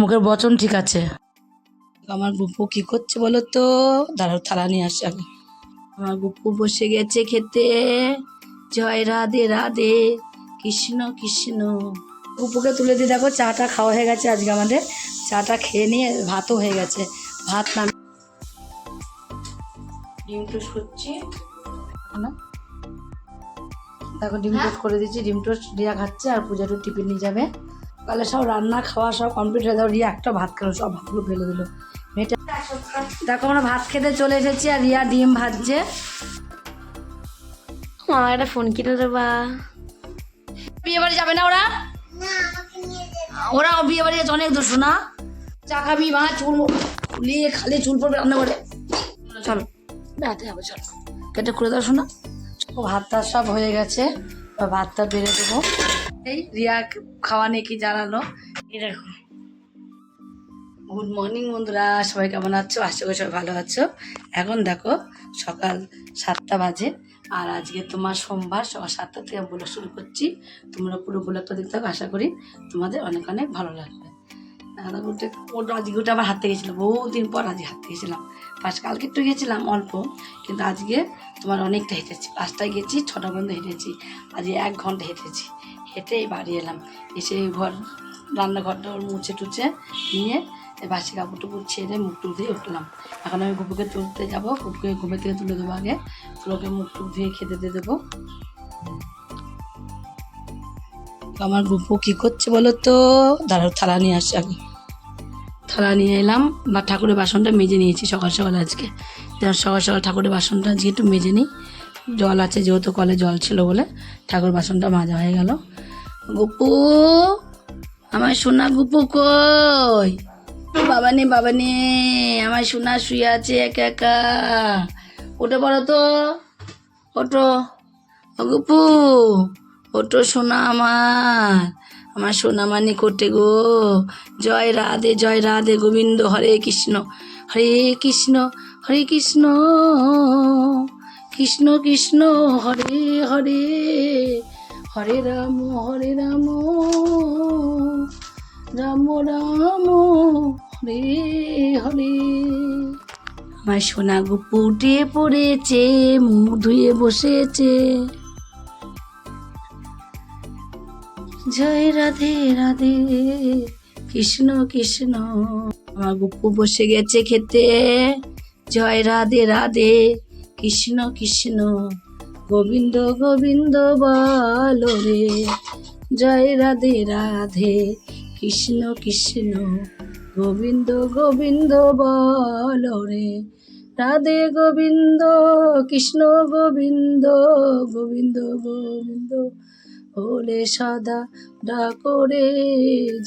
মুখের বচন ঠিক আছে। আমার গুপু কি করছে বলো তো? দাঁড়াও থালা নিয়ে আসছে আগে। আমার গুপু বসে গেছে খেতে। জয় রাধে রাধে কৃষ্ণ কৃষ্ণ। গুপুকে তুলে দিয়ে দেখো চাটা খাওয়া হয়ে গেছে আজকে আমাদের। চাটা খেয়ে নিয়ে ভাতও হয়ে গেছে। ভাত নাম ডিম টোস্ট করছি। না। দেখো ডিম টোস্ট করে দিচ্ছি ডিম টোস্ট রিয়া খাচ্ছে আর পূজা তো টিফিন নিয়ে যাবে। তাহলে সব রান্না খাওয়া সব কমপ্লিট হয়ে যাও রিয়া একটা ভাত খেলো সব ভাতগুলো ফেলে দিল। মেয়েটা দেখো আমরা ভাত খেতে চলে এসেছি আর রিয়া ডিম ভাজছে। মা একটা ফোন কিনে দেবা। বিয়ে বাড়ি যাবে না ওরা? ওরা বিয়ে বাড়ি গেছে অনেক দূর না চা খাবি মা চুল নিয়ে খালি চুল পড়বে রান্না করে। চলো। বেড়াতে যাব চলো। কেটে খুলে দাও শোনা। ভাত টাত সব হয়ে গেছে। ভাতটা বেড়ে দেবো। এই রিয়া খাওয়া নিয়ে কি জানালো? দেখো। গুড মর্নিং বন্ধুরা সবাই কেমন আছো? আশা করি সবাই ভালো আছো। এখন দেখো সকাল সাতটা বাজে আর আজকে তোমার সোমবার সকাল সাতটা থেকে বলে শুরু করছি। তোমরা পুরো ব্লগটা দেখতে থাকো আশা করি তোমাদের অনেক অনেক ভালো লাগবে। বলতে ওটা আজকে ওটা আবার হাঁটতে গেছিলাম বহুদিন পর আজকে হাঁটতে গেছিলাম। ফার্স্ট কালকে একটু গেছিলাম অল্প কিন্তু আজকে তোমার অনেকটা হেঁটেছি। পাঁচটায় গেছি ছটা পর্যন্ত হেঁটেছি। আজকে এক ঘণ্টা হেঁটেছি। হেঁটেই বাড়ি এলাম। এসে ঘর, রান্নাঘরটা ওর মুছে টুছে নিয়ে এই বাসি কাপড় টুকুর ছেড়ে মুখ টুক দিয়ে উঠলাম। এখন আমি গুপুকে তুলতে যাব। গুপুকে ঘুমের থেকে তুলে দেবো আগে। তুলোকে মুখ টুক ধুয়ে খেতে দিয়ে দেবো। আমার গুপু কি করছে বলো তো? দাঁড়াও, থালা নিয়ে আসছে আগে। থালা নিয়ে এলাম। বা ঠাকুরের বাসনটা মেজে নিয়েছি সকাল সকাল আজকে। সকাল সকাল ঠাকুরের বাসনটা আজকে একটু মেজে নিই। জল আছে, যেহেতু কলে জল ছিল বলে ঠাকুর বাসনটা মাজা হয়ে গেল। গুপু, আমার সোনা গুপু কই? বাবা নে বাবা নে আমার সোনা শুয়ে আছে একা একা। ওটা পড়ো তো ওটো গুপু ওটো সোনা আমার। আমার সোনা মানি কোটে গো। জয় রাধে জয় রাধে গোবিন্দ, হরে কৃষ্ণ হরে কৃষ্ণ হরে কৃষ্ণ। কৃষ্ণ কৃষ্ণ হরে হরে হরে রাম হরে রাম রাম রাম, হরে হরে। আমার সোনা গুপু উঠে পড়েছে, মুখ ধুয়ে বসেছে। জয় রাধে রাধে, কৃষ্ণ কৃষ্ণ। আমার গুপু বসে গেছে খেতে। জয় রাধে রাধে কৃষ্ণ কৃষ্ণ, গোবিন্দ গোবিন্দ বল রে। জয় রাধে রাধে, কৃষ্ণ কৃষ্ণ, গোবিন্দ গোবিন্দ বল রে। রাধে গোবিন্দ, কৃষ্ণ গোবিন্দ গোবিন্দ গোবিন্দ, বলে সদা ডাকরে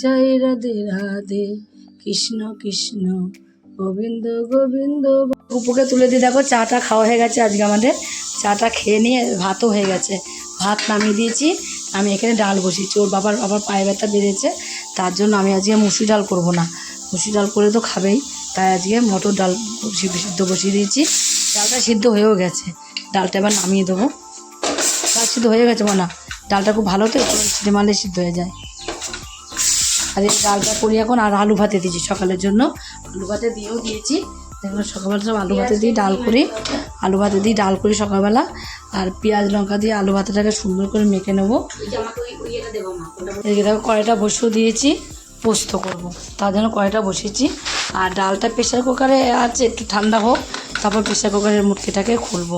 জয় রাধে রাধে, কৃষ্ণ কৃষ্ণ গোবিন্দ গোবিন্দ উপকে তুলে দিয়ে দেখো, চাটা খাওয়া হয়ে গেছে আজকে আমাদের। চাটা খেয়ে নিয়ে ভাতও হয়ে গেছে। ভাত নামিয়ে দিয়েছি, আমি এখানে ডাল বসিয়েছি। ওর বাবার আবার পায়ে ব্যথা বেড়েছে, তার জন্য আমি আজকে মুসুর ডাল করব না। মুসুর ডাল করে তো খাবেই, তাই আজকে মটর ডাল সিদ্ধ বসিয়ে দিয়েছি। ডালটা সিদ্ধ হয়েও গেছে। ডালটা এবার নামিয়ে দেবো। ডাল সিদ্ধ হয়ে গেছে মনে। ডালটা খুব ভালো তো একটু সিদ্ধ হয়ে যায়। আর এই ডালটা করি এখন আর আলু ভাতে দিয়েছি সকালের জন্য। আলু ভাতে দিয়েও দিয়েছি। দেখুন সকালবেলা সব আলু ভাতে দিয়ে ডাল করি। আলু ভাতে দিয়ে ডাল করি সকালবেলা। আর পেঁয়াজ লঙ্কা দিয়ে আলু ভাতেটাকে সুন্দর করে মেখে নেব। এদিকে দেখো কড়াইটা বসিয়েও দিয়েছি পোস্ত করব। তার জন্য কড়াইটা বসিয়েছি। আর ডালটা প্রেশার কুকারে আছে একটু ঠান্ডা হোক তারপর প্রেশার কুকারের মুটকিটাকে খুলবো।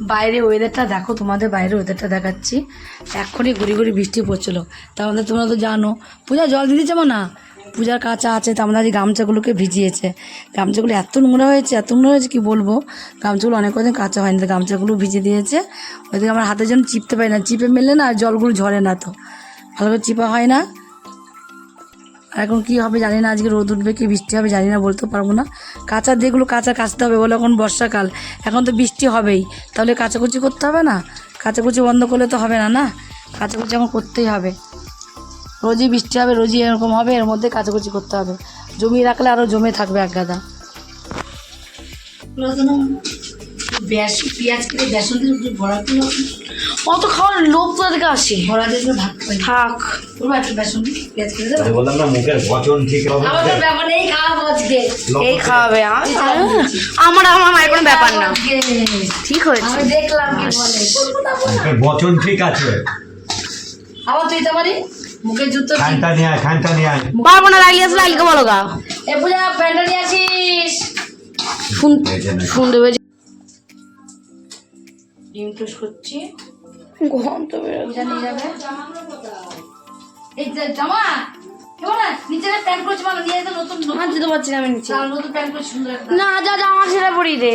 বাইরে ওয়েদারটা দেখো, তোমাদের বাইরে ওয়েদারটা দেখাচ্ছি। এক্ষুনি ঘুরি ঘুরি বৃষ্টি পড়ছিল। মধ্যে তোমরা তো জানো, পূজা জল দিতে যাব না? পূজার কাঁচা আছে তার মধ্যে আজ গামছাগুলোকে ভিজিয়েছে। গামছাগুলো এত নোংরা হয়েছে, এত নোংরা হয়েছে, কি বলব? গামছাগুলো অনেক কদিন কাঁচা হয়নি, তো গামছাগুলো ভিজে দিয়েছে। ওইদিকে আমার হাতের জন্য চিপতে পারি না, চিপে মেলে না জলগুলো ঝরে না তো। ভালো করে চিপা হয় না। এখন কী হবে জানি না, আজকে রোদ উঠবে কি বৃষ্টি হবে জানি না বলতে পারব না। কাঁচা যেগুলো কাঁচা কাচতে হবে বলে এখন বর্ষাকাল, এখন তো বৃষ্টি হবেই। তাহলে কাচাকুচি করতে হবে না? কাচাকুচি বন্ধ করলে তো হবে না না? কাচাকুচি এখন করতেই হবে। রোজই বৃষ্টি হবে, রোজই এরকম হবে, এর মধ্যে কাচাকুচি করতে হবে। জমি রাখলে আরও জমে থাকবে এক গাদা। বেশ পেঁয়াজ কেটে বেসন দিয়ে একটু ভরা অত খাওয়ার লোভ কোথা থেকে আসে। ভরা দিয়ে ভাত খাই থাক। পুরো একটু বেসন পেঁয়াজ করে দেবো বললাম না মুখের বচন ঠিক হবে? আমাদের ব্যাপার এই খাওয়াবো আজকে এই খাওয়াবে আমার আমার মায়ের কোনো ব্যাপার না। ঠিক হয়েছে। আমি দেখলাম কি বলে। বলব। মুখের বচন ঠিক আছে? আবার তুই তো পারি মুখে জুতো। খানটা নিয়ে আয় খানটা নিয়ে আয়। পারব না আসলে লাইলিকে বলো গা। এ পূজা প্যান্টটা নিয়ে আসিস। শুন এই যে নে। শুন দেবে যে- ডিম টোস্ট করছি। গরম তো বেরো পূজা নিয়ে যাবে। এই যে জামা না যা আমার ছেলে দে।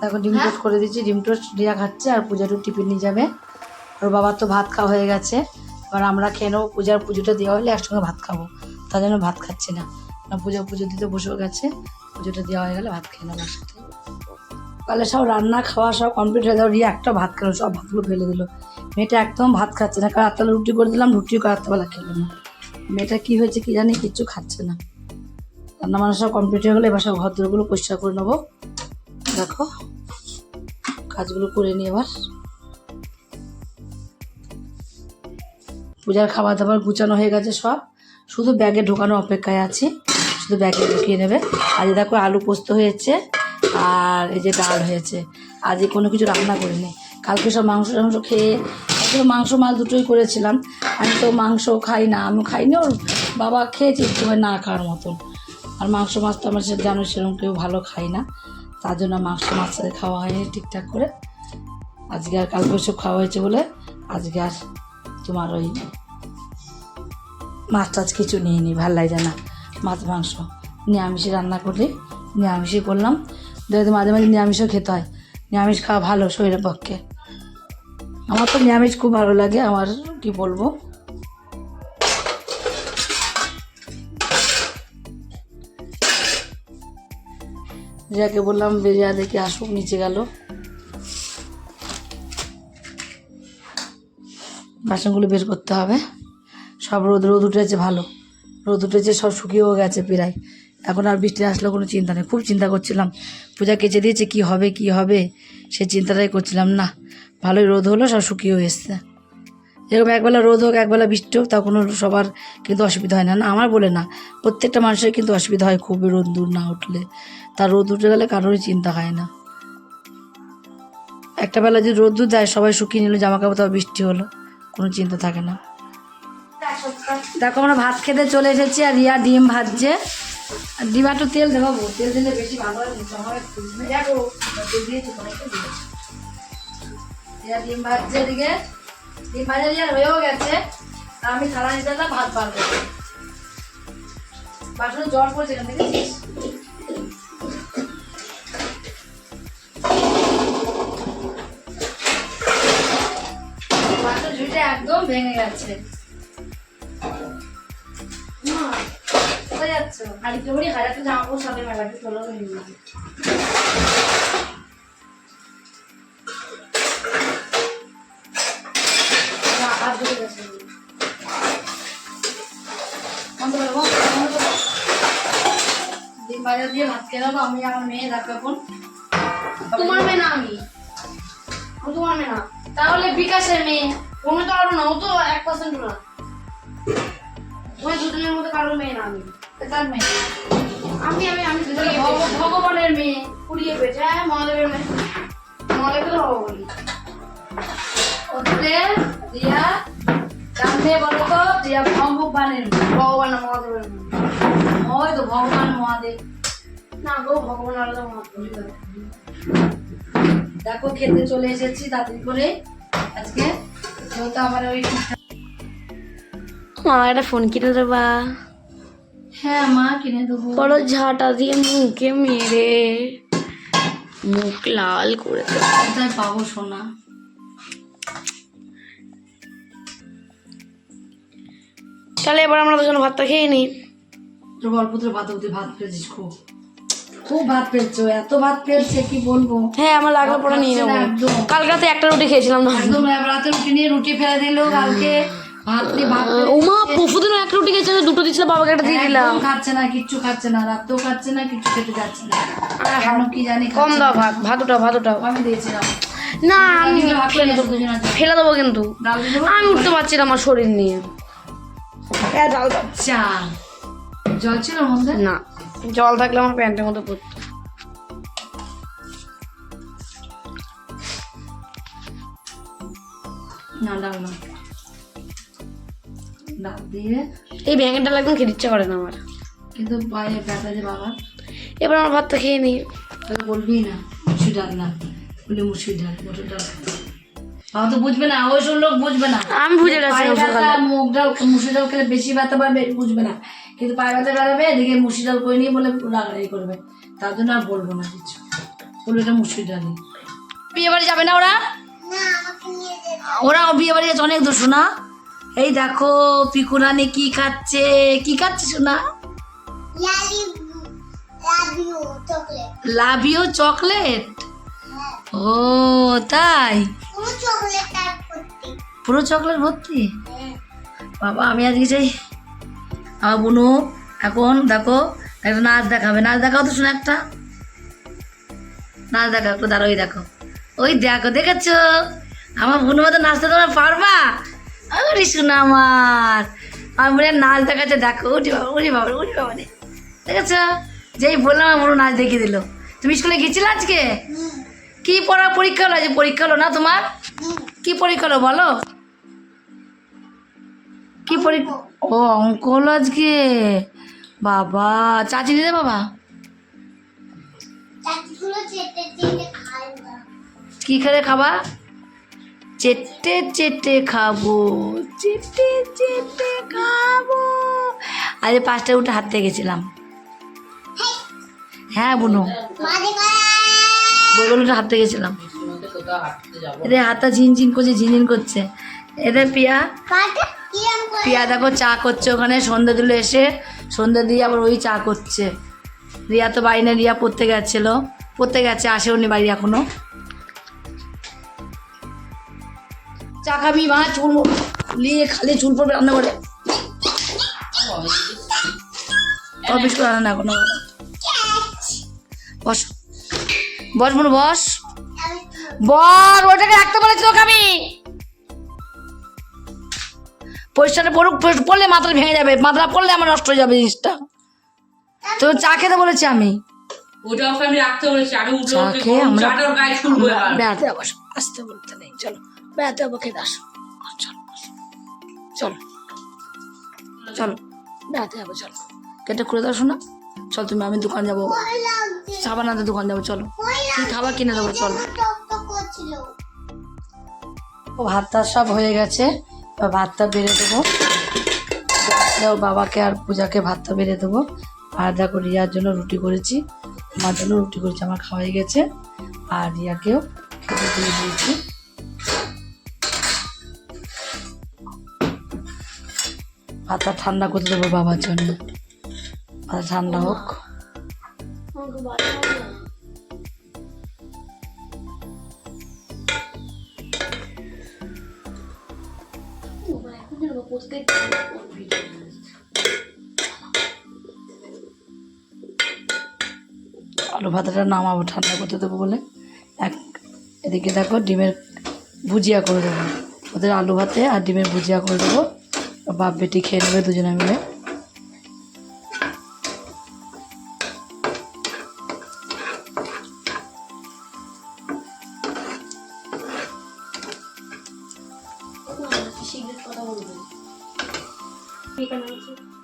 দেখো ডিম টোস্ট করে দিচ্ছি। ডিম টোস্ট রিয়া খাচ্ছে আর পূজা একটু টিফিন নিয়ে যাবে। ওর বাবার তো ভাত খাওয়া হয়ে গেছে। এবার আমরা খেয়ে নেব। পূজার পুজোটা দেওয়া হলে একসঙ্গে ভাত খাব। তার জন্য ভাত খাচ্ছি না। পূজা পুজো দিতে বসেও গেছে। পুজোটা দেওয়া হয়ে গেলে ভাত খেয়ে নেব সাথে সকালে সব রান্না খাওয়া সব কমপ্লিট হয়ে যাওয়া রিয়া একটা ভাত খেলো, সব ভাতগুলো ফেলে দিল। মেয়েটা একদম ভাত খাচ্ছে না। কারণ রাত্রেবেলা রুটি করে দিলাম রুটিও রাত্রেবেলা খেলো না। মেয়েটা কী হয়েছে কী জানি, কিচ্ছু খাচ্ছে না। রান্না বান্না সব কমপ্লিট হয়ে গেলে এবার সব ঘর দরগুলো পরিষ্কার করে নেব। দেখো, কাজগুলো করে নিই এবার। পূজার খাবার দাবার গুছানো হয়ে গেছে সব। শুধু ব্যাগে ঢোকানো অপেক্ষায় আছি। শুধু ব্যাগে ঢুকিয়ে নেবে। আজ দেখো আলু পোস্ত হয়েছে, আর এই যে ডাল হয়েছে। আজকে কোনো কিছু রান্না করিনি কালকে সব মাংস টাংস খেয়ে আসলে মাংস মাছ দুটোই করেছিলাম। আমি তো মাংস খাই না আমি খাইনি ওর বাবা খেয়েছি হয় না খাওয়ার মতন। আর মাংস মাছ তো আমার জানো সেরকম কেউ ভালো খাই না। তার জন্য মাংস মাছ খাওয়া হয়নি ঠিকঠাক করে। আজকে আর কালকে সব খাওয়া হয়েছে বলে আজকে আর তোমার ওই মাছ টাছ কিছু নিয়ে নি ভালো লাগে না। মাছ, মাংস। নিরামিষে রান্না করলে নিরামিষই করলাম। যেহেতু মাঝে মাঝে নিরামিষও খেতে হয়, নিরামিষ খাওয়া ভালো শরীরের পক্ষে। আমার তো নিরামিষ খুব ভালো লাগে, আমার কি বলব? রিয়াকে বললাম রিয়া দেখে আসুক, নিচে গেল। বাসনগুলো বের করতে হবে। সব রোদ রোদ উঠেছে ভালো। রোদ উঠেছে, সব শুকিয়েও গেছে প্রায়। এখন আর বৃষ্টি আসলে কোনো চিন্তা নেই। খুব চিন্তা করছিলাম, পূজা কেচে দিয়েছে, কি হবে কি হবে? সে চিন্তাটাই করছিলাম, না, ভালোই রোদ হলো, সব শুকিয়েও এসছে। এরকম একবেলা রোদ হোক, একবেলা বৃষ্টি হোক, তা কোনো সবার কিন্তু অসুবিধা হয় না। না, আমার বলে না, প্রত্যেকটা মানুষের কিন্তু অসুবিধা হয় খুবই রোদ দূর না উঠলে। তার রোদ উঠে গেলে কারোরই চিন্তা হয় না। একটা বেলা যদি রোদ দূর যায়, সবাই শুকিয়ে নিল জামা কাপড় তাও বৃষ্টি হলো, কোনো চিন্তা থাকে না। দেখো আমরা ভাত খেতে চলে এসেছি আর রিয়া ডিম ভাজছে। আর ডিম একটু তেল দেবো তেল দিলে বেশি ভালো হয় রিয়া ডিম ভাজছে এদিকে। ডিম ভাজা রিয়া হয়েও গেছে। আমি থালা নিতে ভাত করব বাসনে জল পড়ছে এখান থেকে বাসন ঝুঁটে একদম ভেঙে গেছে। কোথায় যাচ্ছ? হাজারটা জামা কাপড় মেলাতে। ডিম দিয়ে ভাত খেয়ে নেব আমি আমার মেয়ে দেখো এখন। তোমার মেয়ে না আমি? তোমার মেয়ে না? তাহলে বিকাশের মেয়ে। কোনো তো আরও না ও তো এক পার্সেন্ট না। ওই দুজনের মধ্যে কারোর মেয়ে না আমি। তার মেয়ে। আমি আমি আমি ভগবানের মেয়ে কুড়িয়ে পেয়েছে হ্যাঁ মহাদেবের মেয়ে। মহাদেবকে তো হব বলি। ওতে রিয়া কান দিয়ে বলো তো রিয়া ভগবানের মেয়ে। ভগবান মহাদেবের মেয়ে। ওই তো ভগবান মহাদেব। না গো ভগবান আলাদা মহাদেব দেখো খেতে চলে এসেছি তাড়াতাড়ি করে। আজকে যেহেতু আমার ওই মা একটা ফোন কিনে দেবা। হ্যাঁ মা কিনে দেবো। বড় ঝাঁটা দিয়ে মুখে মেরে মুখ লাল করে কোথায় পাবো সোনা? তাহলে এবার আমরা দুজন ভাতটা খেয়ে নিই। তোর অল্পত্র ভাত অব্দি ভাত ফেলছিস খুব। খুব ভাত ফেলছো এত ভাত ফেলছে কি বলব? হ্যাঁ আমার লাগলে পরে নিয়ে নেব। কাল রাতে একটা রুটি খেয়েছিলাম না? একদম রাতে রুটি নিয়ে রুটি ফেলে দিল কালকে ভাত ভাত ওমা পরশুদিন এক রুটি দুটো বাবাকে একটা দিয়ে দিলাম। খাচ্ছে না কিচ্ছু খাচ্ছে না রাতেও খাচ্ছে না কিচ্ছু খেতে যাচ্ছে না। কেন কি জানি কম দাও ভাত ভাত উঠাও ভাত উঠাও। আমি দিয়েছিলাম। না আমি। ফেলে দেবো। কিন্তু? আমি উঠতে পারছি না আমার শরীর নিয়ে। চা। জল ছিল না জল থাকলে আমার প্যান্টের মধ্যে পড়তো। না না। ডাল দিয়ে এই ভেঙে ডাল একদম খেতে ইচ্ছা করে না আমার। কিন্তু পায়ে ব্যথা যে বাবা। এবার আমার ভাত তো খেয়ে নিই তাহলে বলবি না মুসুর ডাল না বলি মুসুর ডাল মটর ডাল। বাবা তো বুঝবে না ওই সব লোক বুঝবে না। আমি বুঝে গেছি মুগ ডাল মুসুর ডাল খেলে বেশি ব্যথা পাবে বুঝবে না। কিন্তু পায়ে ব্যথা বেড়াবে এদিকে মুসুর ডাল করে নিয়ে বলে রাগারাগি করবে। তার জন্য আর বলব না কিছু। বলব এটা মুসুর ডালই বিয়ে বাড়ি যাবে না ওরা? ওরা বিয়ে বাড়ি গেছে অনেক দূর শোনা এই দেখো পিকুরানি কি খাচ্ছে? কি খাচ্ছে শোনা লাভিও চকলেট? ও, তাই? পুরো চকলেট ভর্তি? বাবা, আমি আজকে চাই। আমার বুনু, এখন দেখো, একটা নাচ দেখাবে। নাচ দেখাও তো শোনা একটা। নাচ দেখাও, একটু দাঁড়ো ওই দেখো। ওই দেখো, দেখেছ? আমার বুনু মতো নাচতে তোমরা পারবা? আরে শোনা আমার আমার বোনের নাচ দেখাচ্ছে দেখো উঠি বাবা উঠি বাবা উঠি বাবা রে। দেখেছ? যেই বললাম আমার নাচ দেখিয়ে দিল। তুমি স্কুলে গেছিলে আজকে? কি পড়া পরীক্ষা হলো? আজ পরীক্ষা হলো না তোমার? কি পরীক্ষা হলো বলো? কি পরীক্ষা ও অঙ্ক হলো আজকে? বাবা চাচি দিদে বাবা? কি করে খাবা? চেটে চেটে খাব। চেটে চেটে খাব। আজ পাঁচটা উঠে হাঁটতে গেছিলাম। হ্যাঁ বুনু। বলগুলো উঠে হাঁটতে গেছিলাম। এদের হাতটা ঝিনঝিন করছে ঝিনঝিন করছে। এদের পিয়া? পিয়া দেখো চা করছে ওখানে সন্ধ্যে দিল এসে। সন্ধ্যে দিয়ে আবার ওই চা করছে। রিয়া তো বাড়ি না রিয়া পড়তে গেছিল। পড়তে গেছে আসে আসেওনি বাড়ি এখনও। চা খাবি মা চুল নিয়ে খালি চুল পড়বে রান্না করে অফিস করে রান্না এখনও বস। বস মনে বস। বল ওটাকে রাখতে বলেছি তোকে আমি। পরিষ্কারটা পড়ুক পড়লে মাথাটা ভেঙে যাবে। মাথাটা পড়লে আমার নষ্ট হয়ে যাবে জিনিসটা। তো চা খেতে বলেছি আমি। ওটা আমি রাখতে বলেছি। আমি উঠে আমরা আসতে বলতে নেই চলো। বেড়াতে যাব খেতে চলো চলো। চলো। বেড়াতে যাব, চলো। কেটে খুলে দাও, শোনা। চল, তুমি, আমি দোকান যাব। সাবানাতে দোকান যাব, চলো। কি খাবার কিনে দেবো, চলো। ও, ভাতটা সব হয়ে গেছে। ভাতটা বেড়ে দেবো। ওর বাবাকে আর পূজাকে ভাতটা বেড়ে দেবো। আর দেখো, রিয়ার জন্য রুটি করেছি। আমার জন্য রুটি করেছি, আমার খাওয়াই গেছে। আর রিয়াকেও খেতে দিয়ে দিয়েছি। ভাতটা ঠান্ডা করতে দেবো বাবার জন্য। ভাতটা ঠান্ডা হোক। আলু ভাতাটা নামাবো, ঠান্ডা করতে দেবো বলে। এক, এদিকে দেখো ডিমের ভুজিয়া করে দেবো। ওদের আলু ভাতে আর ডিমের ভুজিয়া করে দেবো। বাপ, বেটি খেয়ে নেবে দুজনে মিলে।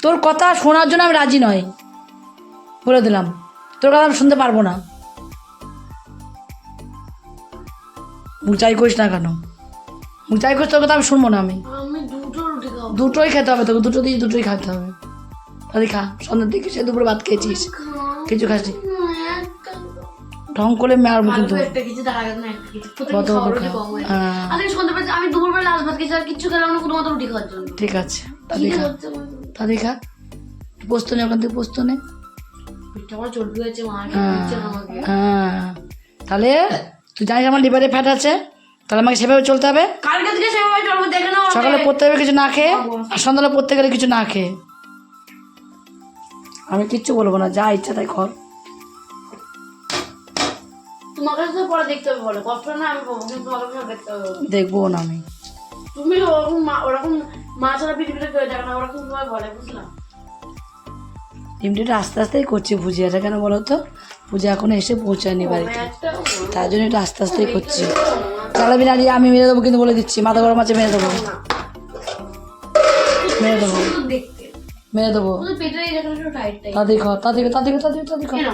তোর কথা শোনার জন্য আমি রাজি নই। বলে দিলাম। তোর কথা আমি শুনতে পারব না। মুখ চাই করিস না কেন? মুখ চাই করিস তোর কথা আমি শুনব না আমি। দুটোই খেতে হবে তোকে দুটো দিয়ে দুটোই খেতে হবে। তাহলে খা সন্ধ্যার দিকে সে দুপুরে ভাত খেয়েছিস? কিছু খাসনি? ঢং করে মারবো কিন্তু কত আমি দুপুরবেলা লাল ভাত খেয়েছি আর কিচ্ছু খেলাম না শুধুমাত্র রুটি খাওয়ার জন্য। ঠিক আছে। তাহলে খা তাহলে খা পোস্ত নে ওখান থেকে পোস্ত নে। হ্যাঁ হ্যাঁ। তাহলে তুই জানিস আমার লিভারে ফ্যাট আছে? তাহলে আমাকে সেভাবে চলতে হবে? কালকে থেকে সেভাবে চলবো দেখে নাও সকালে পড়তে হবে কিছু না খেয়ে আর সন্ধ্যাবেলা পড়তে গেলে কিছু না খেয়ে। আমি কিচ্ছু বলব না যা ইচ্ছা তাই কর। তোমার তো পরে দেখতে হবে বলো কষ্ট না আমি পাবো কিন্তু দেখতে হবে দেখব না আমি। তুমি ওরকম মা- ওরকম মা ছাড়া পৃথিবীতে কেউ দেখো না ওরকম তোমায় বলে বুঝলাম ডিমটিটা আস্তে আস্তেই করছি ভুজিয়াটা কেন বলো তো? পূজা এখনও এসে পৌঁছায়নি বাড়িতে। তার জন্য একটু আস্তে আস্তেই করছি। চালাবি না দিয়ে আমি মেরে দেবো কিন্তু বলে দিচ্ছি। মাথা গরম আছে মেরে দেবো। মেরে দেবো। মেরে দেবো। দেখো খাও তাদের তাদের তাদের তাদের খাও কেন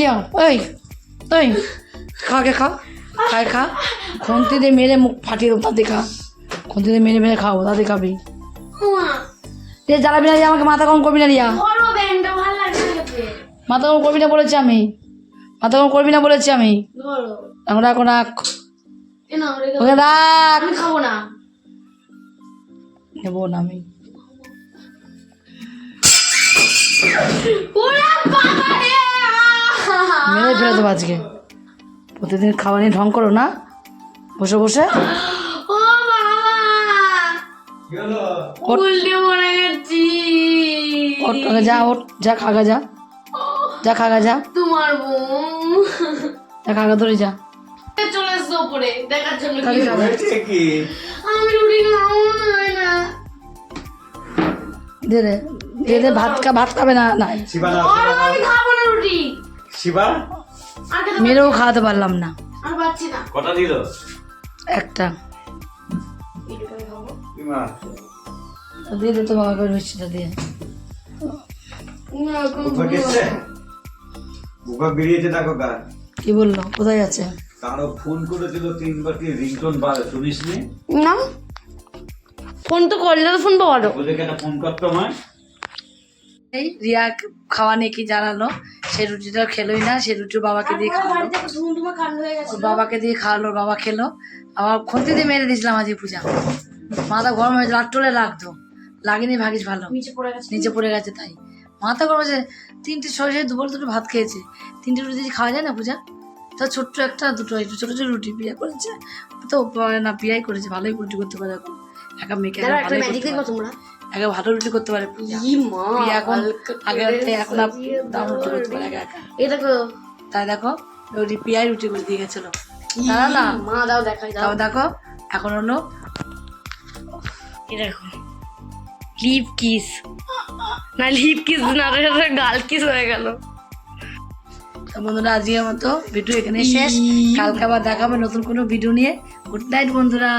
ইয়া ওই ওই খা কে খা খায় খা। খুন্তি দিয়ে মেরে মুখ ফাটিয়ে দেবো তাদের খা খুন্তি দিয়ে মেরে মেরে খাও তাদের খাবি এ জ্বালাবি না দিয়ে আমাকে মাথা কম করবি না রিয়া। মাথা কম করবি না বলেছি আমি। মাথা কম করবি না বলেছি আমি। ধরো এখন রাখ। ওকে রাখ। আমি খাব না। নেব না আমি। ওরে মেরে ফেলে দেবো আজকে। প্রতিদিন খাওয়া নিয়ে ঢং করো না। বসে বসে। ও বাবা। কি হলো উল্টে পড়ে গেছি। ওট আগে যা ওট। যা খাগা যা। যা খাগা যা। তোমার বোন। যা খাগা ধরে যা। চলে উপরে দেখার জন্য কি হয়েছে কি? আমি রুটি খাব না দে দে দে দে ভাত খা ভাত খাবে না না। শিবা না আমি খাব না রুটি। শিবা? মেরেও খাওয়াতে পারলাম না। আর পাচ্ছি না। কটা দিল? একটা। দিয়ে দে তো বাবাকে মিষ্টিটা দিয়ে। কি বলল? কোথায় আছে? কারও ফোন করেছিল তিনবার কি রিংটোন বাজে শুনিস নি। না ফোন তো করলে তো ফোন পাওয়া যাবে ওদেরকে একটা ফোন করতো আমায় এই রিয়া খাওয়া নিয়ে কি জানালো? সেই রুটিটা খেলোই না সেই রুটি বাবাকে দিয়ে খাওয়ালো। বাবাকে দিয়ে খাওয়ালো বাবা খেলো। আবার খন্তি দিয়ে মেরে দিয়েছিলাম আজকে পূজা। মাথা গরম হয়েছে লাট্টলে লাগতো। লাগেনি ভাগিস ভালো। নিচে পড়ে গেছে। নিচে পড়ে গেছে তাই। মাথা গরম হয়েছে তিনটে ছয় ছয় দুপুর দুটো ভাত খেয়েছে। তিনটে রুটি দিয়ে খাওয়া যায় না পূজা? তো ছোট্ট একটা দুটো একটু ছোটো ছোটো রুটি বিয়ে করেছে। তো না বিয়াই করেছে ভালোই রুটি করতে পারে এখন। একা মেয়েকে। তোমরা। একা ভালো রুটি করতে পারে এখন আগে এখন দারুণ রুটি করতে পারে একা একা। এই দেখো। তাই দেখো পিয়াই রুটি করে দিয়ে গেছিল। না না। মা দাও দেখাই দাও। দেখো। এখন হলো দেখো। Lip kiss. না লিপ কিস না গাল কিস হয়ে গেল। তো বন্ধুরা আজকের মতো ভিডিও এখানে শেষ। কালকে আবার দেখাবে নতুন কোনো ভিডিও নিয়ে। গুড নাইট বন্ধুরা।